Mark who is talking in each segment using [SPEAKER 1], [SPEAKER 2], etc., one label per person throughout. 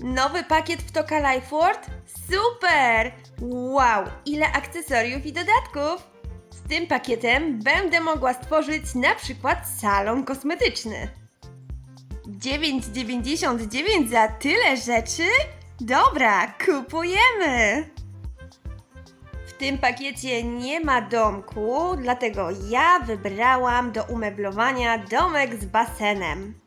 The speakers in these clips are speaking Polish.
[SPEAKER 1] Nowy pakiet w Toka Life World? Super! Wow, ile akcesoriów i dodatków! Z tym pakietem będę mogła stworzyć na przykład salon kosmetyczny. 9,99 za tyle rzeczy? Dobra, kupujemy! W tym pakiecie nie ma domku, dlatego ja wybrałam do umeblowania domek z basenem.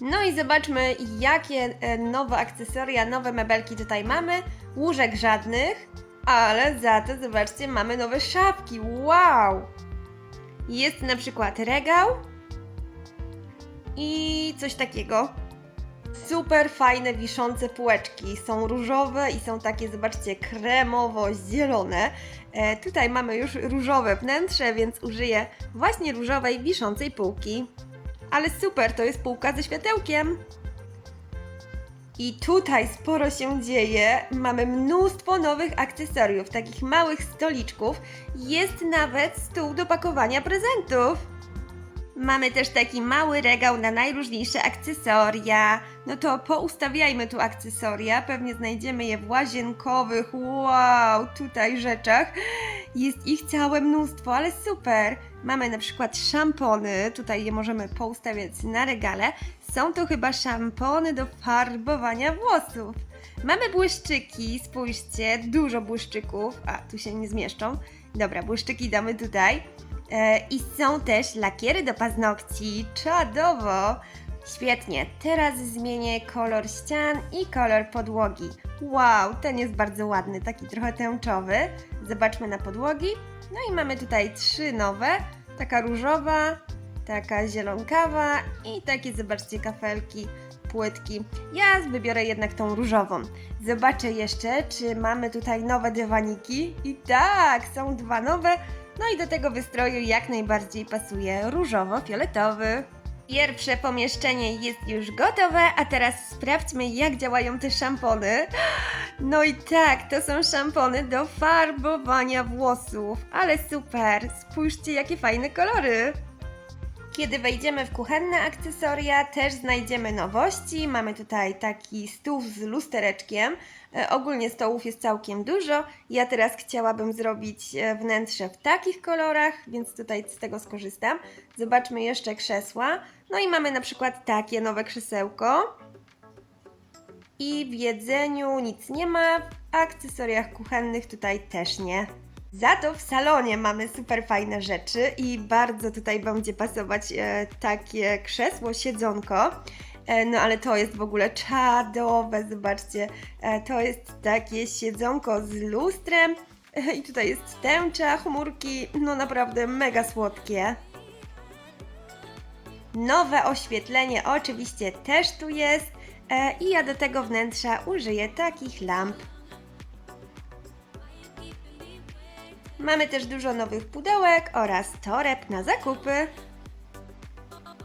[SPEAKER 1] No i zobaczmy, jakie e, nowe akcesoria, nowe mebelki tutaj mamy. Łóżek żadnych, ale za to zobaczcie, mamy nowe szafki. Wow! Jest na przykład regał i coś takiego. Super fajne wiszące półeczki. Są różowe i są takie, zobaczcie, kremowo-zielone. E, tutaj mamy już różowe wnętrze, więc użyję właśnie różowej wiszącej półki. Ale super, to jest półka ze światełkiem. I tutaj sporo się dzieje. Mamy mnóstwo nowych akcesoriów, takich małych stoliczków. Jest nawet stół do pakowania prezentów. Mamy też taki mały regał na najróżniejsze akcesoria. No to poustawiajmy tu akcesoria. Pewnie znajdziemy je w łazienkowych, wow, tutaj rzeczach. Jest ich całe mnóstwo, ale super. Mamy na przykład szampony, tutaj je możemy poustawiać na regale. Są to chyba szampony do farbowania włosów. Mamy błyszczyki, spójrzcie, dużo błyszczyków. A, tu się nie zmieszczą. Dobra, błyszczyki damy tutaj. E, I są też lakiery do paznokci. Czadowo! Świetnie, teraz zmienię kolor ścian i kolor podłogi. Wow, ten jest bardzo ładny, taki trochę tęczowy. Zobaczmy na podłogi. No i mamy tutaj trzy nowe. Taka różowa, taka zielonkawa i takie, zobaczcie, kafelki, płytki. Ja wybiorę jednak tą różową. Zobaczę jeszcze, czy mamy tutaj nowe dywaniki. I tak, są dwa nowe. No i do tego wystroju jak najbardziej pasuje różowo-fioletowy. Pierwsze pomieszczenie jest już gotowe, a teraz sprawdźmy jak działają te szampony. No i tak, to są szampony do farbowania włosów. Ale super, spójrzcie jakie fajne kolory. Kiedy wejdziemy w kuchenne akcesoria, też znajdziemy nowości. Mamy tutaj taki stół z lustereczkiem. E, ogólnie stołów jest całkiem dużo. Ja teraz chciałabym zrobić e, wnętrze w takich kolorach, więc tutaj z tego skorzystam. Zobaczmy jeszcze krzesła. No i mamy na przykład takie nowe krzesełko. I w jedzeniu nic nie ma, w akcesoriach kuchennych tutaj też nie. Za to w salonie mamy super fajne rzeczy i bardzo tutaj będzie pasować e, takie krzesło, siedzonko. E, no ale to jest w ogóle czadowe, zobaczcie. E, to jest takie siedzonko z lustrem i tutaj jest tęcza, chmurki, no naprawdę mega słodkie. Nowe oświetlenie oczywiście też tu jest i ja do tego wnętrza użyję takich lamp. Mamy też dużo nowych pudełek oraz toreb na zakupy.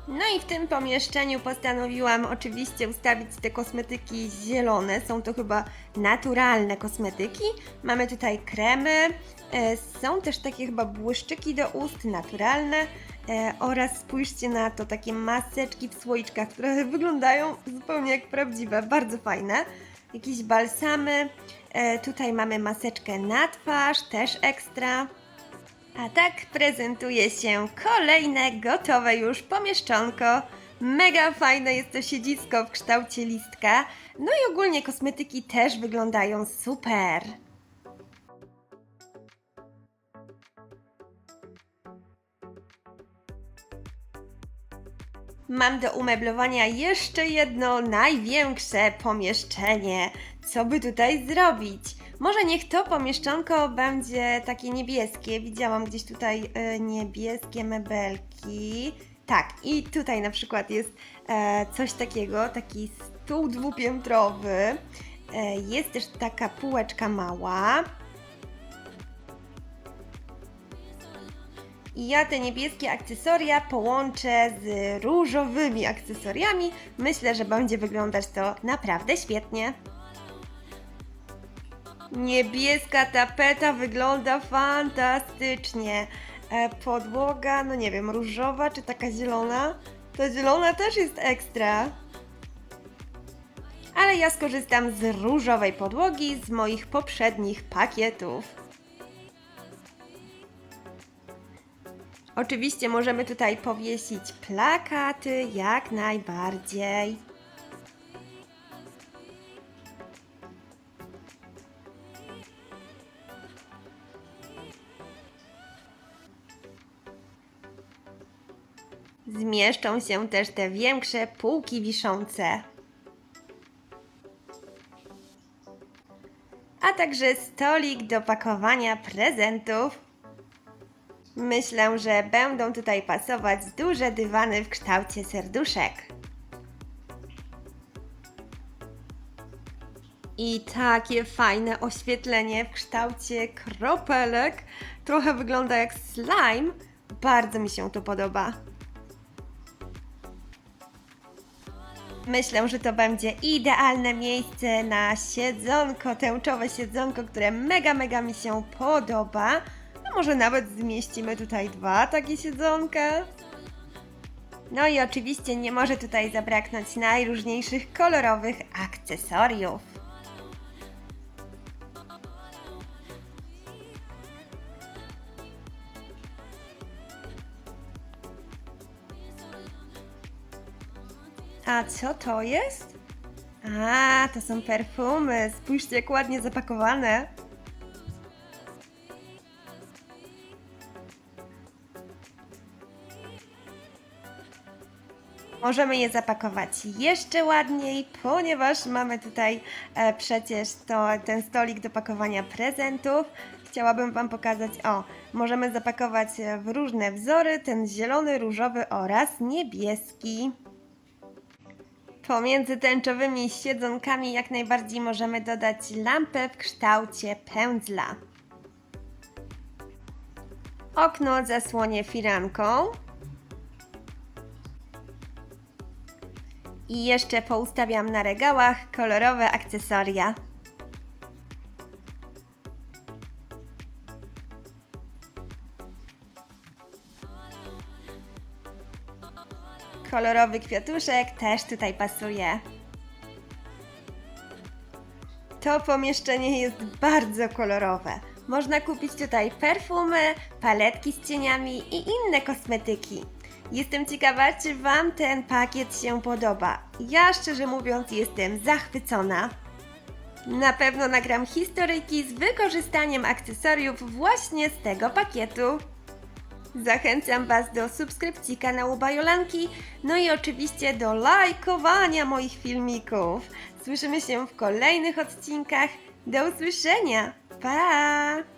[SPEAKER 1] No i w tym pomieszczeniu postanowiłam oczywiście ustawić te kosmetyki zielone. Są to chyba naturalne kosmetyki. Mamy tutaj kremy, e, są też takie chyba błyszczyki do ust naturalne e, oraz spójrzcie na to, takie maseczki w słoiczkach, które wyglądają zupełnie jak prawdziwe, bardzo fajne. Jakieś balsamy, e, tutaj mamy maseczkę na twarz, też ekstra. A tak prezentuje się kolejne gotowe już pomieszczonko. Mega fajne jest to siedzisko w kształcie listka. No i ogólnie kosmetyki też wyglądają super. Mam do umeblowania jeszcze jedno największe pomieszczenie. Co by tutaj zrobić? Może niech to pomieszczonko będzie takie niebieskie. Widziałam gdzieś tutaj e, niebieskie mebelki. Tak, i tutaj na przykład jest e, coś takiego, taki stół dwupiętrowy. E, jest też taka półeczka mała. I ja te niebieskie akcesoria połączę z różowymi akcesoriami. Myślę, że będzie wyglądać to naprawdę świetnie. Niebieska tapeta wygląda fantastycznie. E, podłoga, no nie wiem, różowa czy taka zielona? To zielona też jest ekstra. ale ja skorzystam z różowej podłogi z moich poprzednich pakietów. Oczywiście możemy tutaj powiesić plakaty jak najbardziej. Zmieszczą się też te większe półki wiszące. A także stolik do pakowania prezentów. Myślę, że będą tutaj pasować duże dywany w kształcie serduszek. I takie fajne oświetlenie w kształcie kropelek. Trochę wygląda jak slime. Bardzo mi się to podoba. Myślę, że to będzie idealne miejsce na siedzonko, tęczowe siedzonko, które mega, mega mi się podoba. Może nawet zmieścimy tutaj dwa takie siedzonka? No i oczywiście nie może tutaj zabraknąć najróżniejszych kolorowych akcesoriów. A co to jest? A, to są perfumy. Spójrzcie, jak ładnie zapakowane. Możemy je zapakować jeszcze ładniej, ponieważ mamy tutaj e, przecież to, ten stolik do pakowania prezentów. Chciałabym Wam pokazać, o, możemy zapakować e, w różne wzory, ten zielony, różowy oraz niebieski. Pomiędzy tęczowymi siedzonkami jak najbardziej możemy dodać lampę w kształcie pędzla. Okno zasłonię firanką. I jeszcze poustawiam na regałach kolorowe akcesoria. Kolorowy kwiatuszek też tutaj pasuje. To pomieszczenie jest bardzo kolorowe. Można kupić tutaj perfumy, paletki z cieniami i inne kosmetyki. Jestem ciekawa, czy Wam ten pakiet się podoba. Ja szczerze mówiąc jestem zachwycona. Na pewno nagram historyjki z wykorzystaniem akcesoriów właśnie z tego pakietu. Zachęcam Was do subskrypcji kanału Bajolanki, no i oczywiście do lajkowania moich filmików. Słyszymy się w kolejnych odcinkach. Do usłyszenia. Pa!